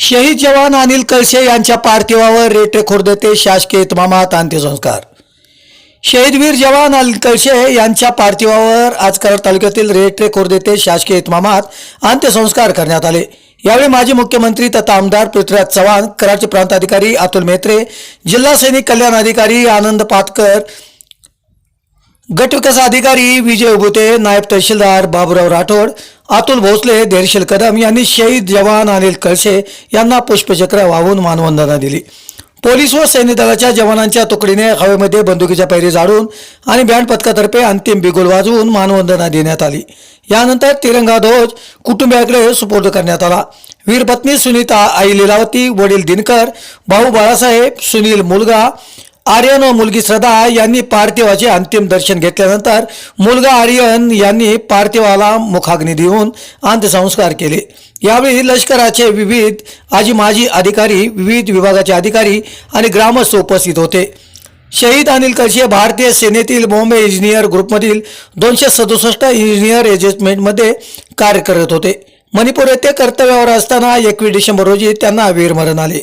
शहीद जवान अनिल कळसे यांच्या पार्थिवावर रेटे खुर्द ते शासकीय इतमामात अंत्यसंस्कार. शहीदवीर जवान अनिल कळसे यांच्या पार्थिवावर आज कराड तालुक्यातील रेटे खुर्द ते शासकीय इतमामात अंत्यसंस्कार करण्यात आले. यावेळी माजी मुख्यमंत्री तथा आमदार पृथ्वीराज चव्हाण कराडचे प्रांताधिकारी अतुल मेत्रे जिल्हा सैनिक कल्याण अधिकारी आनंद पातकर गट विकास अधिकारी विजय उगुते नायब तहसीलदार बाबुराव राठोड अतुल भोसले धैर्यशील कदम यांनी शहीद जवान अनिल कळसे यांना पुष्पचक्र वाहून मानवंदना दिली. पोलीस व सैन्य दलाच्या जवानांच्या तुकडीने हवेमध्ये बंदुकीच्या पैरी जाळून आणि बँड पथकातर्फे अंतिम बिगुल वाजवून मानवंदना देण्यात आली. यानंतर तिरंगा ध्वज कुटुंबियाकडे सुपूर्द करण्यात आला. वीरपत्नी सुनीता आई लिलावती वडील दिनकर भाऊ बाळासाहेब सुनील मुलगा आर्यन व मुलगी श्रद्धा यांनी पार्थिवाचे अंतिम दर्शन घेतल्यानंतर मुलगा आर्यन यांनी पार्थिवाला मुखाग्नी देऊन अंत्यसंस्कार केले. यावेळी लष्कराचे विविध आजी माजी अधिकारी विविध विभागाचे अधिकारी आणि ग्रामस्थ उपस्थित होते. शहीद अनिल कळशी भारतीय सेनेतील बॉम्बे इंजिनियर ग्रुपमधील दोनशे सदुसष्ट इंजिनियर एजमेंटमध्ये कार्य करत होते. मणिपूर येथे कर्तव्यावर असताना एकवीस डिसेंबर रोजी त्यांना वीरमरण आले.